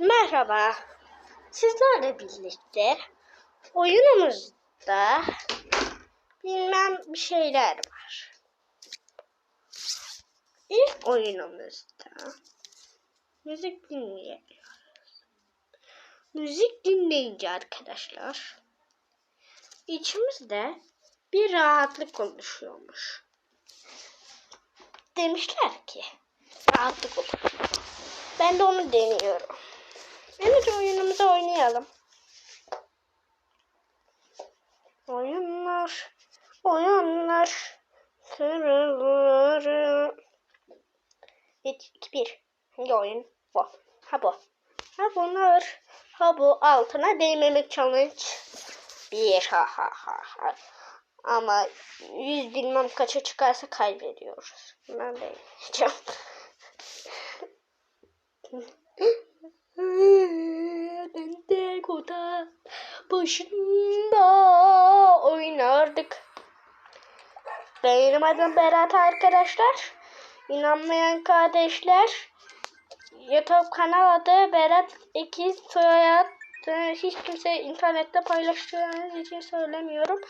Merhaba. Sizlerle birlikte oyunumuzda bilmem bir şeyler var. İlk oyunumuzda müzik dinliyoruz. Müzik dinleyince arkadaşlar içimizde bir rahatlık oluşuyormuş. Demişler ki rahatlık olur. Ben de onu deniyorum. Evet oyunumuzu oynayalım. Oyunlar, oyunlar, kırılır. 3, 2, 1. Hangi oyun? Bu. Ha bu. Ha bunlar. Ha bu altına değmemek challenge. Bir ha ha ha ha. Ama yüz bilmem kaça çıkarsa kaybediyoruz. Ben değmeyeceğim. Ben koda başında oynardık. Benim adım Berat arkadaşlar. İnanmayan kardeşler. YouTube kanal adı Berat İkiz Soyad. Hiç kimse internette paylaştığınız için söylemiyorum.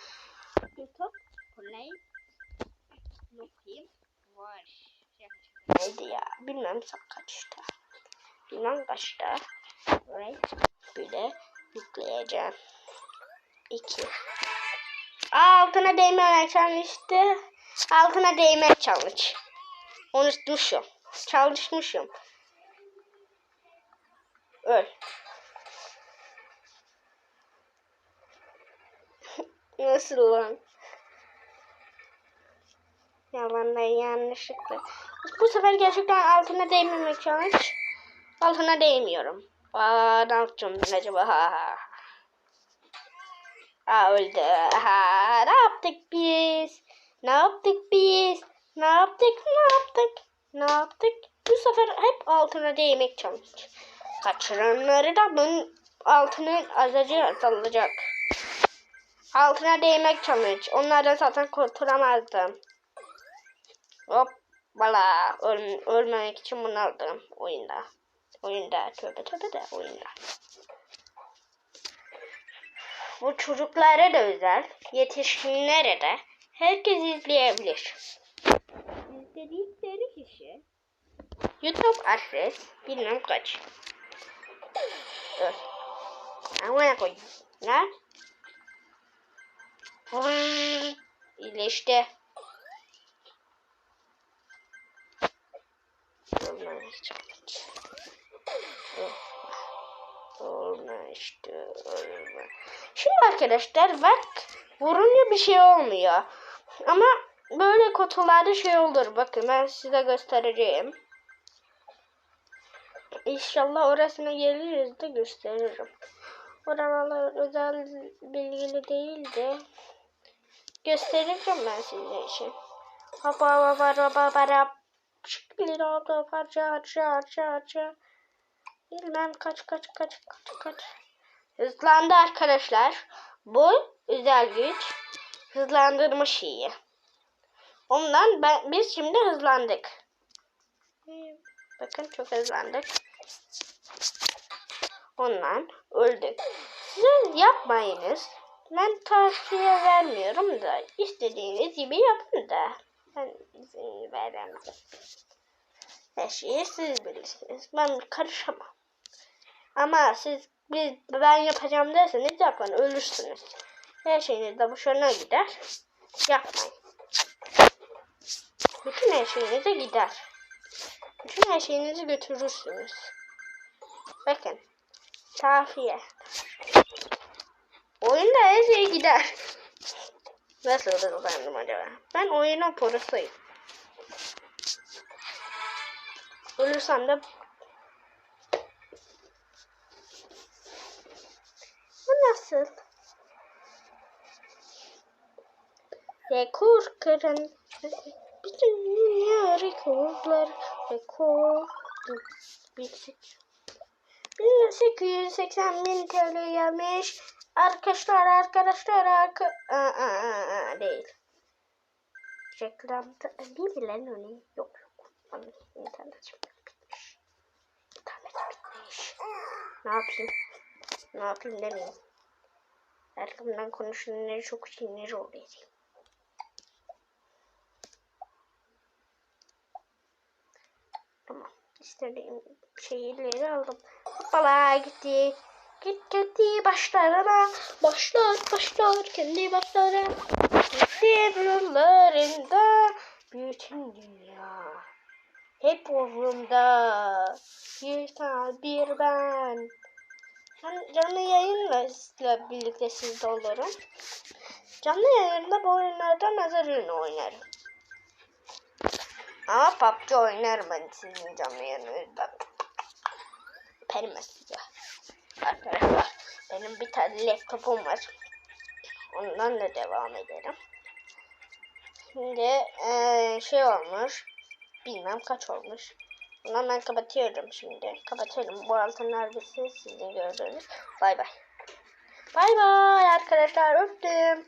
YouTube Play Bakayım var. Neydi ya? Bilmem kaçta. Bilmem kaçta. Right. Bir de yükleyeceğim. İki. Aa, altına değme challenge'dı. Altına değme challenge. Unutmuşum. Çalışmışım. Öl. Nasıl lan? Yalanlar yanlışlıkla. Bu sefer gerçekten altına değmemek challenge. Altına değmiyorum. Aa, ne yapacağım ben acaba? Ha, ha. Aa, öldü. Ha, ne yaptık biz? Ne yaptık biz? Ne yaptık? Ne yaptık? Ne yaptık? Bu sefer hep altına değmek challenge. Kaçıranları da bunun altının azıcık azalacak. Altına değmek challenge. Onlardan zaten kurtulamazdım. Hop bala Öl, ölmemek için bunu aldım oyunda. Oyunda tövbe tövbe de oyunda. Bu çocuklara da özel, yetişkinlere de herkes izleyebilir. İzledikleri kişi YouTube adres bilmem kaç. Dur. Amına koyayım. Ne? İyileşti. Şimdi arkadaşlar bak vurunca bir şey olmuyor. Ama böyle kutularda şey olur. Bakın ben size göstereceğim. İnşallah orasına geliriz de gösteririm. Oralar özel bilgili değil de göstereceğim ben sizin için. Hapa hapa hapa hapa Şıkkılı oldu parça harca harca harca. Bilmem kaç kaç kaç kaç kaç. Hızlandı arkadaşlar. Bu özel güç hızlandırma şeyi. Ondan ben, biz şimdi hızlandık. Bakın çok hızlandık. Ondan öldük. Siz yapmayınız. Ben tavsiye vermiyorum da istediğiniz gibi yapın da. Ben izin veremem. Her şeyi siz bilirsiniz. Ben karışamam. Ama siz biz ben yapacağım derseniz yapın ölürsünüz. Her şeyiniz de boşuna gider. Yapmayın. Bütün her şeyinize gider. Bütün her şeyinizi götürürsünüz. Bakın. Tafiye. Oyunda her şey gider. Nasıl hızlandım acaba? Ben oyunun porosuyum. Ölürsem de Bu nasıl? Rekor kıran bütün dünya rekorlar rekor 1880 bin TL gelmiş. Arkadaşlar arkadaşlar arka... Aa, aa, aa, değil. Reklamda değil mi lan o ne? Yok yok. İnternet bitmiş. İnternet bitmiş. Ne yapayım? Ne yapayım demeyeyim. Arkamdan konuşanları çok sinir oluyor. Tamam. İstediğim şeyleri aldım. Hoppala gitti. Git gitti başlarına. Başlar başlar kendi başlara. Gitti buralarında. Bütün dünya. Hep umurumda. Bir sen bir ben. Ben canlı yayınla birlikte sizde olurum. Canlı yayında bu oyunlardan nazar ürünü oynarım. Ama PUBG oynarım ben sizin canlı yayınınızda. Perime size. Arkadaşlar benim bir tane laptopum var. Ondan da devam ederim. Şimdi eee, şey olmuş. Bilmem kaç olmuş. Bundan ben kapatıyorum şimdi. Kapatıyorum. Bu altın neredesiniz sizin gördüğünüz. Bay bay. Bay bay arkadaşlar öptüm.